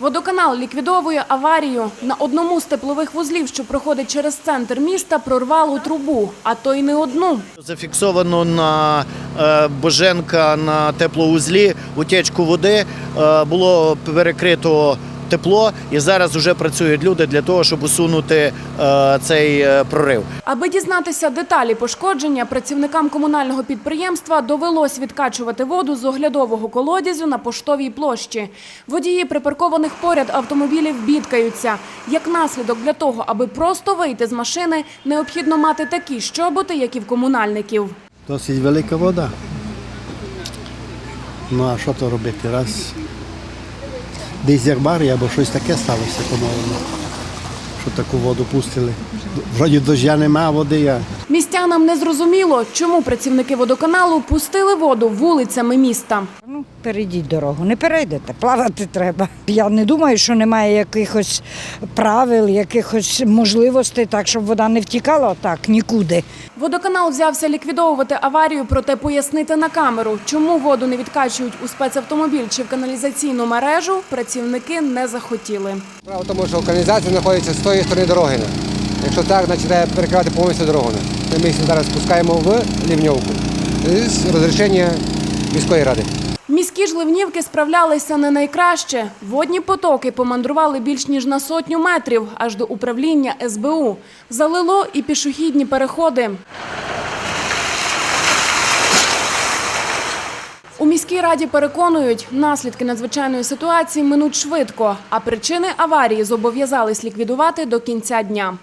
Водоканал ліквідовує аварію. На одному з теплових вузлів, що проходить через центр міста, прорвало трубу, а то й не одну. Зафіксовано на е, Боженка на теплоузлі утечку води. Е, Було перекрито тепло, і зараз вже працюють люди для того, щоб усунути е, цей е, прорив. Аби дізнатися деталі пошкодження, працівникам комунального підприємства довелось відкачувати воду з оглядового колодязю на поштовій площі. Водії припаркованих поряд автомобілів бідкаються. Як наслідок для того, аби просто вийти з машини, необхідно мати такі щоботи, як і в комунальників. Досить велика вода. Ну а що то робити? Раз десь як або щось таке сталося, по-моєму. Що таку воду пустили. Вроді дождя нема, води а Містянам не зрозуміло, чому працівники водоканалу пустили воду вулицями міста. Ну, перейдіть дорогу, не перейдете, плавати треба. Я не думаю, що немає якихось правил, якихось можливостей, так щоб вода не втікала так нікуди. Водоканал взявся ліквідовувати аварію, проте пояснити на камеру, чому воду не відкачують у спецавтомобіль чи в каналізаційну мережу, працівники не захотіли. Справа в тому, що каналізація знаходиться з тої сторони дороги. Якщо так, значить треба перекривати повністю дорогу. Ми зараз спускаємо в лівньовку з розрішення міської ради. Міські ж ливнівки справлялися не найкраще. Водні потоки помандрували більш ніж на сотню метрів, аж до управління СБУ. Залило і пішохідні переходи. У міській раді переконують, наслідки надзвичайної ситуації минуть швидко, а причини аварії зобов'язались ліквідувати до кінця дня.